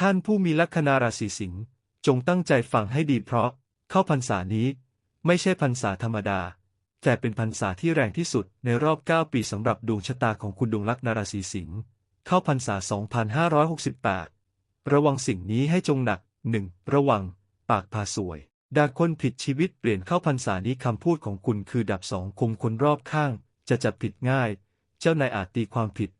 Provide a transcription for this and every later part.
ท่านผู้มีลัคนาราศีสิงห์จงตั้งใจฟังให้ดีเพราะ เข้าพรรษานี้ ไม่ใช่พรรษาธรรมดา แต่เป็นพรรษาที่แรงที่สุดในรอบ 9 ปีสำหรับดวงชะตาของคุณดวงลัคนาราศีสิงห์เข้าพรรษา 2568 ระวังสิ่งนี้ให้จงหนัก 1. ระวัง ปากพาสวย ดาคนผิดชีวิตเปลี่ยนเข้าพรรษานี้คำพูดของคุณคือดับสองคมคนรอบข้าง จะจับผิดง่าย เจ้านายอาจตีความผิด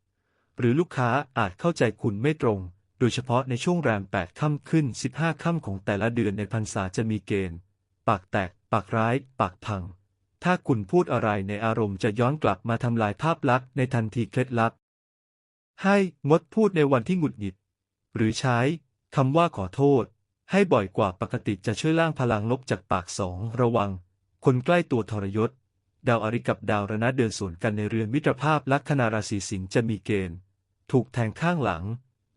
หรือลูกค้าอาจเข้าใจคุณไม่ตรง ดยเฉพาะในช่วงแรม 8 ค่ำขึ้น 15 ค่ำของแต่ละเดือนในพรรษาจะมีเกณฑ์ ปากแตก ปากร้าย ปากพัง ถ้าคุณพูดอะไรในอารมณ์จะย้อนกลับมาทำลายภาพลักษณ์ในทันทีเคล็ดลับ ให้งดพูดในวันที่หงุดหงิด หรือใช้คำว่าขอโทษ ให้บ่อยกว่าปกติจะช่วยล่างพลังลบจากปากสองระวัง คนใกล้ตัวทรยศ ดาวอาริกับดาวระนาเดินสวนกันในเรือนมิตรภาพลัคนาราศีสิงห์จะมีเกณฑ์ ถูกแทงข้างหลัง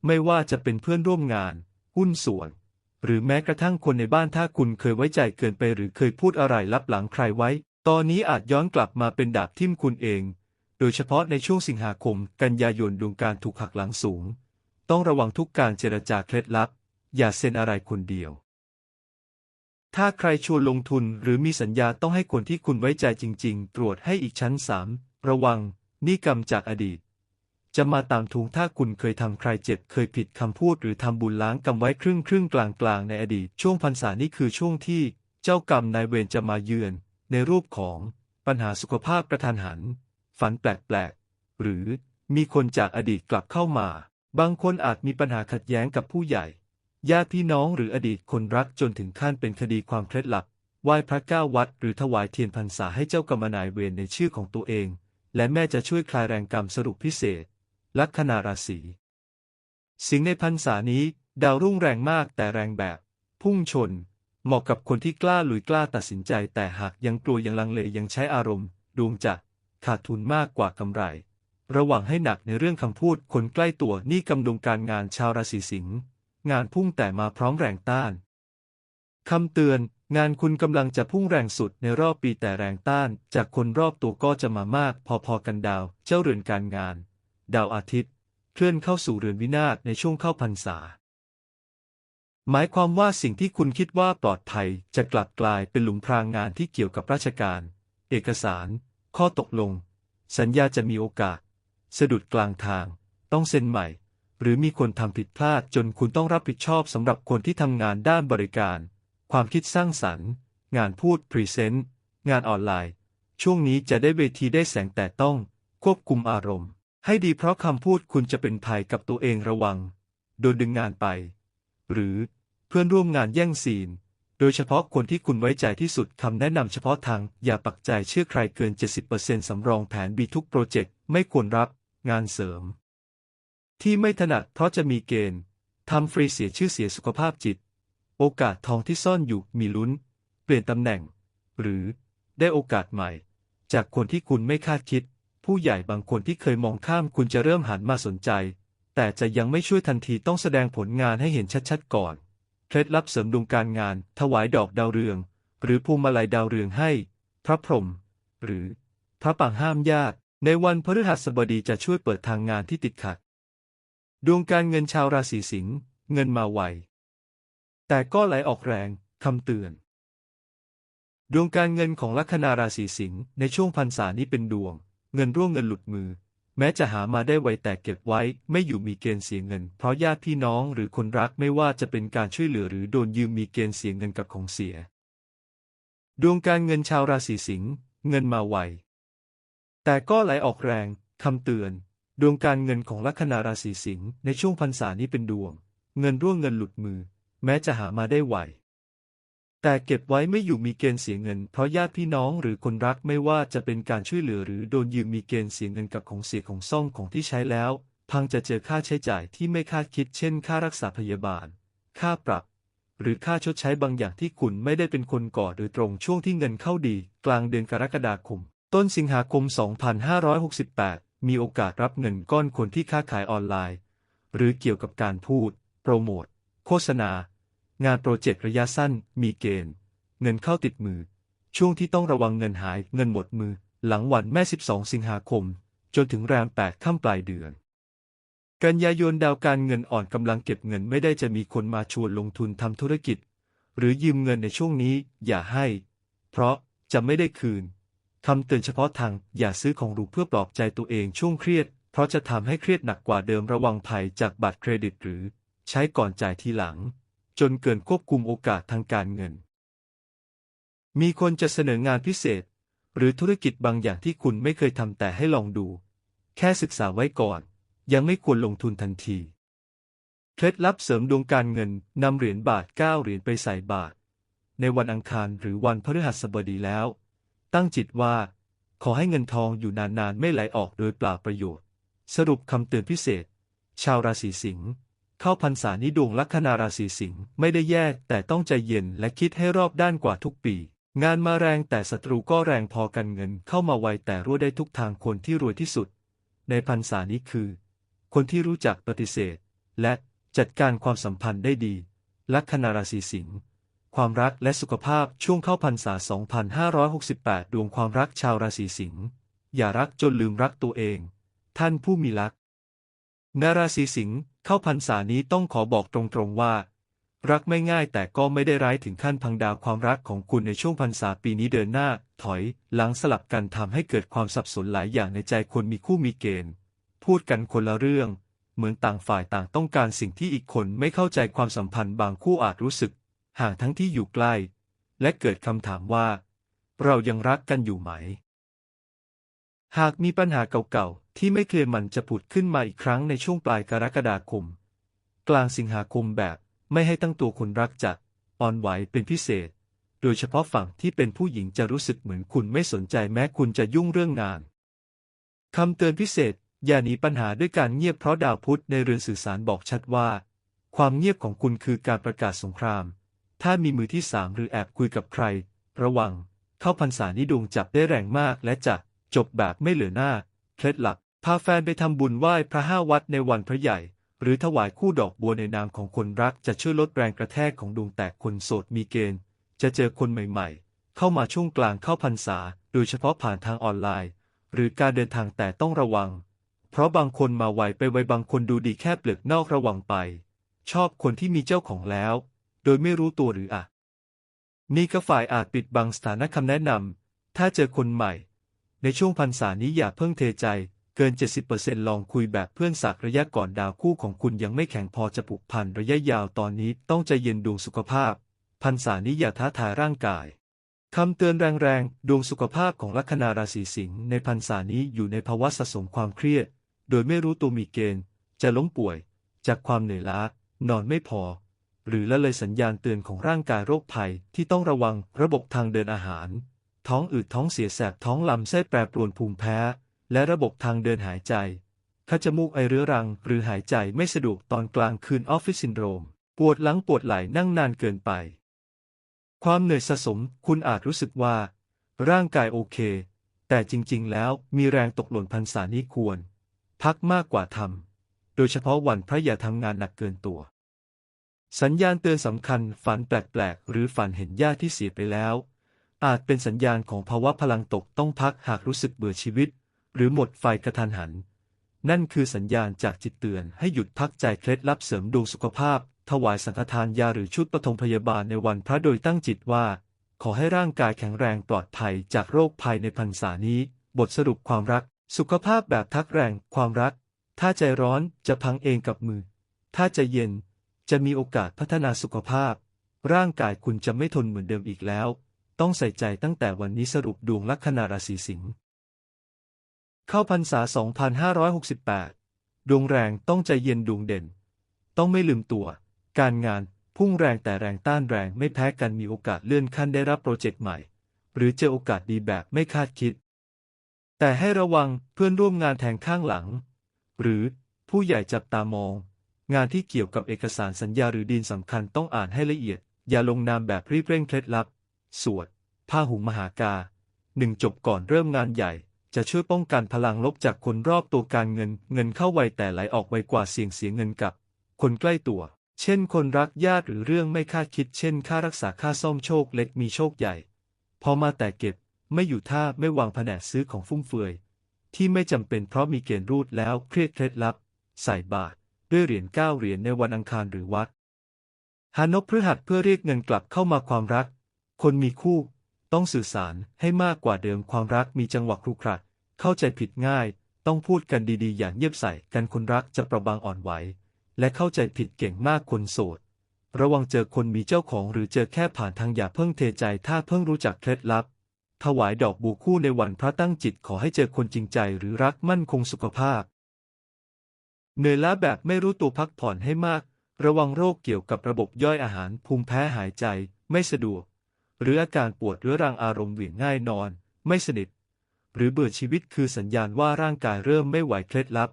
ไม่ว่าจะเป็นเพื่อนร่วมงาน หุ้นส่วน หรือแม้กระทั่งคนในบ้านถ้าคุณเคยไว้ใจเกินไปหรือเคยพูดอะไรลับหลังใครไว้ ตอนนี้อาจย้อนกลับมาเป็นดาบทิ่มคุณเอง โดยเฉพาะในช่วงสิงหาคม กันยายนดวงการถูกหักหลังสูง ต้องระวังทุกการเจรจาเคล็ดลับ อย่าเซ็นอะไรคนเดียว ถ้าใครชวนลงทุนหรือมีสัญญาต้องให้คนที่คุณไว้ใจจริง ๆ ตรวจให้อีกชั้นสามระวังนี่กรรมจากอดีต จะมาตามทุงถ้าคุณเคยทำใครเจ็บเคยผิดคำพูดหรือทำบุญล้างกรรมไว้ครึ่งครึ่งกลางกลางในอดีต ช่วงพรรษานี่คือช่วงที่เจ้ากรรมนายเวรจะมาเยือน ในรูปของปัญหาสุขภาพกระทันหัน ฝันแปลกๆ หรือมีคนจากอดีตกลับเข้ามา บางคนอาจมีปัญหาขัดแย้งกับผู้ใหญ่ญาติพี่น้องหรืออดีตคนรักจนถึงขั้นเป็นคดีความเคล็ดลับไหว้พระเก้าวัด หรือถวายเทียนพรรษาให้เจ้ากรรมนายเวรในชื่อของตัวเอง และแม่จะช่วยคลายแรงกรรมสรุปพิเศษ ลัคนาราศีสิงห์ในพรรษานี้ ดาวรุ่งแรงมากแต่แรงแบบ พุ่งชน เหมาะกับคนที่กล้าลุยกล้าตัดสินใจ แต่หากยังกลัวยังลังเลยังใช้อารมณ์ ดวงจะขาดทุนมากกว่ากำไร ระวังให้หนักในเรื่องคำพูดคนใกล้ตัวนี่กำดงการงานชาวราศีสิงห์งานพุ่งแต่มาพร้อมแรงต้านคำเตือน งานคุณกำลังจะพุ่งแรงสุดในรอบปีแต่แรงต้าน จากคนรอบตัวก็จะมามาก พอๆกันดาว เจ้าเรือนการงาน ดาวอาทิตย์ เคลื่อนเข้าสู่เรือนวินาศในช่วงเข้าพรรษา หมายความว่าสิ่งที่คุณคิดว่าปลอดภัยจะกลับกลายเป็นหลุมพรางงานที่เกี่ยวกับราชการ เอกสาร ข้อตกลง สัญญาจะมีโอกาส สะดุดกลางทาง ต้องเซ็นใหม่ หรือมีคนทำผิดพลาดจนคุณต้องรับผิดชอบสำหรับคนที่ทำงานด้านบริการ ความคิดสร้างสรรค์ งานพูดพรีเซนต์งานออนไลน์ ช่วงนี้จะได้เวทีได้แสงแต่ต้องควบคุมอารมณ์ ให้ดีเพราะคำพูดคุณจะเป็นภัยกับตัวเองระวัง โดนดึงงานไป หรือเพื่อนร่วมงานแย่งซีน โดยเฉพาะคนที่คุณไว้ใจที่สุดคำแนะนำเฉพาะทางอย่าปักใจเชื่อใครเกิน 70%สำรองแผนบีทุกโปรเจกต์ไม่ควรรับงานเสริม ที่ไม่ถนัดเพราะจะมีเกณฑ์ทำฟรีเสียชื่อเสียสุขภาพจิต โอกาสทองที่ซ่อนอยู่มีลุ้น เปลี่ยนตำแหน่ง หรือได้โอกาสใหม่ จากคนที่คุณไม่คาดคิด ผู้ใหญ่บางคนที่เคยมองข้ามคุณจะเริ่มหันมาสนใจ แต่จะยังไม่ช่วยทันทีต้องแสดงผลงานให้เห็นชัดๆก่อน เคล็ดลับเสริมดวงการงาน ถวายดอกดาวเรือง หรือพวงมาลัยดาวเรืองให้ พระพรหมหรือ พระปางห้ามญาติ ในวันพฤหัสบดีจะช่วยเปิดทางงานที่ติดขัด ดวงการเงินชาวราศีสิงห์เงินมาไวแต่ก็ไหลออกแรงคำเตือน ดวงการเงินของลัคนาราศีสิงห์ในช่วงพรรษานี้เป็นดวง เงินร่วงเงินหลุดมือ แม้จะหามาได้ไวแต่เก็บไว้ ไม่อยู่มีเกณฑ์เสียเงิน เพราะญาติพี่น้องหรือคนรักไม่ว่าจะเป็นการช่วยเหลือหรือโดนยืมมีเกณฑ์เสียเงินกับของเสีย ดวงการเงินชาวราศีสิงห์เงินมาไว แต่ก็ไหลออกแรงคำเตือน ดวงการเงินของลัคนาราศีสิงห์ในช่วงพรรษานี้เป็นดวง เงินร่วงเงินหลุดมือ แม้จะหามาได้ไว แต่เก็บไว้ไม่อยู่มีเกณฑ์เสียเงิน เพราะญาติพี่น้องหรือคนรักไม่ว่าจะเป็นการช่วยเหลือหรือโดนยืมมีเกณฑ์เสียเงินกับของเสียของซ่องของที่ใช้แล้ว พังจะเจอค่าใช้จ่ายที่ไม่คาดคิด เช่น ค่ารักษาพยาบาล ค่าปรับ หรือค่าชดใช้บางอย่างที่คุณไม่ได้เป็นคนก่อโดยตรงช่วงที่เงินเข้าดี กลางเดือนกรกฎาคม ต้นสิงหาคม 2568 มีโอกาสรับเงินก้อนคนที่ค้าขายออนไลน์ หรือเกี่ยวกับการพูด โปรโมท โฆษณา งานโปรเจกต์ระยะสั้น มีเกณฑ์ เงินเข้าติดมือ ช่วงที่ต้องระวังเงินหายเงินหมดมือ หลังวันแม่ 12 สิงหาคม จนถึงแรม 8 ค่ำปลายเดือน กันยายนดาวการเงินอ่อนกำลังเก็บเงินไม่ได้จะมีคนมาชวนลงทุนทำธุรกิจ หรือยืมเงินในช่วงนี้ อย่าให้ เพราะจะไม่ได้คืนคำเตือนเฉพาะทางอย่าซื้อของหรูเพื่อปลอบใจตัวเองช่วงเครียด เพราะจะทำให้เครียดหนักกว่าเดิมระวังภัยจากบัตรเครดิตหรือ ใช้ก่อนจ่ายทีหลัง จนเกินควบคุมโอกาสทางการเงิน มีคนจะเสนองานพิเศษ หรือธุรกิจบางอย่างที่คุณไม่เคยทำแต่ให้ลองดู แค่ศึกษาไว้ก่อน ยังไม่ควรลงทุนทันที เคล็ดลับเสริมดวงการเงินนำเหรียญบาท 9 เหรียญไปใส่บาท ในวันอังคารหรือวันพฤหัสบดีแล้ว ตั้งจิตว่า ขอให้เงินทองอยู่นานๆไม่ไหลออกโดยเปล่าประโยชน์ สรุปคำเตือนพิเศษ ชาวราศีสิงห์ เข้าพรรษานี้ดวงลัคนาราศีสิงห์ไม่ได้แย่แต่ต้องใจเย็นและคิดให้รอบด้านกว่าทุกปี งานมาแรงแต่ศัตรูก็แรงพอกันเงินเข้ามาไวแต่รั่วได้ทุกทางคนที่รวยที่สุด ในพรรษานี้คือ คนที่รู้จักปฏิเสธ และจัดการความสัมพันธ์ได้ดี ลัคนาราศีสิงห์ความรักและสุขภาพช่วงเข้าพรรษา 2568 ดวงความรักชาวราศีสิงห์อย่ารักจนลืมรักตัวเอง ท่านผู้มีรักนาราศีสิงห์ เข้าพรรษานี้ต้องขอบอกตรงๆว่า รักไม่ง่ายแต่ก็ไม่ได้ร้ายถึงขั้นพังดาวความรักของคุณในช่วงพรรษาปีนี้เดินหน้า ถอย หลังสลับกันทำให้เกิดความสับสนหลายอย่างในใจคนมีคู่มีเกณฑ์ พูดกันคนละเรื่อง เหมือนต่างฝ่ายต่างต้องการสิ่งที่อีกคนไม่เข้าใจความสัมพันธ์บางคู่อาจรู้สึก ห่างทั้งที่อยู่ใกล้ และเกิดคำถามว่า เรายังรักกันอยู่ไหม หากมีปัญหาเก่าๆ ที่ไม่เคยมันจะผุดขึ้นมาอีกครั้งในช่วงปลายกรกฎาคม กลางสิงหาคมแบบไม่ให้ตั้งตัวคนรักจะอ่อนไหวเป็นพิเศษ โดยเฉพาะฝั่งที่เป็นผู้หญิงจะรู้สึกเหมือนคุณไม่สนใจแม้คุณจะยุ่งเรื่องงานคำเตือนพิเศษ อย่าหนีปัญหาด้วยการเงียบเพราะดาวพุธในเรือนสื่อสารบอกชัดว่า ความเงียบของคุณคือการประกาศสงคราม ถ้ามีมือที่สามหรือแอบคุยกับใคร ระวัง เข้าพรรษานี้ดวงจับได้แรงมากและจะจบแบบไม่เหลือหน้า เคล็ดลับ พาแฟนไปทำบุญไหว้พระห้าวัดในวันพระใหญ่ หรือถวายคู่ดอกบัวในนามของคนรักจะช่วยลดแรงกระแทกของดวงแตกคนโสดมีเกณฑ์ จะเจอคนใหม่ๆ เข้ามาช่วงกลางเข้าพรรษา โดยเฉพาะผ่านทางออนไลน์ หรือการเดินทางแต่ต้องระวัง เพราะบางคนมาไวไปไวบางคนดูดีแค่เปลือกนอกระวังไป ชอบคนที่มีเจ้าของแล้ว โดยไม่รู้ตัวหรืออะนี่ก็ฝ่ายอาจปิดบังสถานะคำแนะนำถ้าเจอคนใหม่ ในช่วงพรรษานี้อย่าเพิ่งเทใจ เกิน 70%ลองคุยแบบเพื่อนสักระยะก่อนดาวคู่ของคุณยังไม่แข็งพอจะผูกพันระยะยาวตอนนี้ต้องใจเย็นดวงสุขภาพพรรษานี้อย่าท้าทายร่างกายคำเตือนแรงๆ ดวงสุขภาพของลัคนาราศีสิงห์ในพรรษานี้อยู่ในภาวะสะสมความเครียด โดยไม่รู้ตัวมีเกณฑ์ จะล้มป่วย จากความเหนื่อยล้า นอนไม่พอ หรือละเลยสัญญาณเตือนของร่างกายโรคภัยที่ต้องระวังระบบทางเดินอาหาร ท้องอืดท้องเสียแสบท้องลำไส้แปรปรวนภูมิแพ้ และระบบทางเดินหายใจคัดจมูกไอเรื้อรัง หรือหายใจไม่สะดวกตอนกลางคืนออฟฟิศซินโดรม ปวดหลังปวดไหล่นั่งนานเกินไป ความเหนื่อยสะสม คุณอาจรู้สึกว่า ร่างกายโอเค แต่จริงๆ แล้วมีแรงตกหล่นพรรษานี้ควร พักมากกว่าทำโดยเฉพาะวันพระอย่าทำงานหนักเกินตัว สัญญาณเตือนสำคัญ ฝันแปลกๆ หรือฝันเห็นญาติที่เสียไปแล้วอาจเป็นสัญญาณของภาวะพลังตกต้องพักหากรู้สึกเบื่อชีวิต หรือหมดไฟกระทันหัน นั่นคือสัญญาณจากจิตเตือนให้หยุดพักใจเคล็ดลับเสริมดวงสุขภาพ ถวายสังฆทานยาหรือชุดปฐมพยาบาลในวันพระโดยตั้งจิตว่า ขอให้ร่างกายแข็งแรงปลอดภัยจากโรคภัยในพรรษานี้ บทสรุปความรัก สุขภาพแบบทักแรงความรัก ถ้าใจร้อนจะพังเองกับมือ ถ้าใจเย็นจะมีโอกาสพัฒนาสุขภาพ ร่างกายคุณจะไม่ทนเหมือนเดิมอีกแล้ว ต้องใส่ใจตั้งแต่วันนี้สรุปดวงลัคนาราศีสิงห์ เข้าพรรษา 2568 ดวงแรงต้องใจเย็นดวงเด่น ต้องไม่ลืมตัว การงานพุ่งแรงแต่แรงต้านแรงไม่แพ้กันมีโอกาสเลื่อนขั้นได้รับโปรเจกต์ใหม่ หรือเจอโอกาสดีแบบไม่คาดคิด แต่ให้ระวังเพื่อนร่วมงานแทงข้างหลัง หรือผู้ใหญ่จับตามอง งานที่เกี่ยวกับเอกสารสัญญาหรือดีนสำคัญต้องอ่านให้ละเอียด อย่าลงนามแบบรีบเร่งเคล็ดลับ สวดผ้าหุงมหากาหนึ่งจบก่อนเริ่มงานใหญ่ จะช่วยป้องกันพลังลบจากคนรอบตัวการเงิน เงินเข้าไวแต่ไหลออกไวกว่าเสี่ยงเสียเงินกับ คนใกล้ตัว เช่น คนรักญาติหรือเรื่องไม่คาดคิด เช่น ค่ารักษาค่าซ่อมโชคเล็กมีโชคใหญ่ พอมาแต่เก็บ ไม่อยู่ท่าไม่วางแผนซื้อของฟุ่มเฟือย ที่ไม่จำเป็นเพราะมีเกณฑ์รูดแล้วเครียดเคล็ดลับ ใส่บาตรด้วยเหรียญเก้าเหรียญในวันอังคารหรือวัดหานพพฤหัสเพื่อเรียกเงินกลับเข้ามาความรัก คนมีคู่ ต้องสื่อสารให้มากกว่าเดิมความรักมีจังหวะครุขระเข้าใจผิดง่าย ต้องพูดกันดีๆ อย่างเยียบใส่กันคนรักจะประบางอ่อนไหว และเข้าใจผิดเก่งมากคนโสด ระวังเจอคนมีเจ้าของหรือเจอแค่ผ่านทางอย่าเพิ่งเทใจถ้าเพิ่งรู้จักเคล็ดลับ ถวายดอกบูคู่ในวันพระตั้งจิตขอให้เจอคนจริงใจหรือรักมั่นคงสุขภาพเหนื่อยล้าแบบไม่รู้ตัวพักผ่อนให้มาก ระวังโรคเกี่ยวกับระบบย่อยอาหารภูมิแพ้หายใจไม่สะดวก หรืออาการปวดเรื้อรังอารมณ์เหวี่ยงง่ายนอน ไม่สนิท หรือเบื่อชีวิตคือสัญญาณว่าร่างกายเริ่มไม่ไหวเคล็ดลับ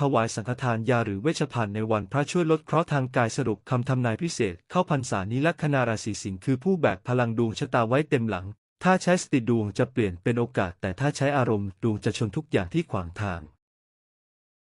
ถวายสังฆทานยาหรือเวชภัณฑ์ในวันพระช่วยลดเคราะห์ทางกายสรุปคำทำนายพิเศษ เข้าพรรษานี้ลัคนาราศีสิงห์คือผู้แบกพลังดวงชะตาไว้เต็มหลัง ถ้าใช้สติดวงจะเปลี่ยนเป็นโอกาส แต่ถ้าใช้อารมณ์ดวงจะชนทุกอย่างที่ขวางทาง